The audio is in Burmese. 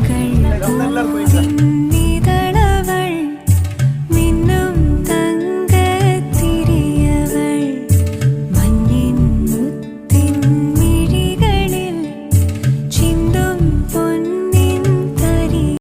Gracias.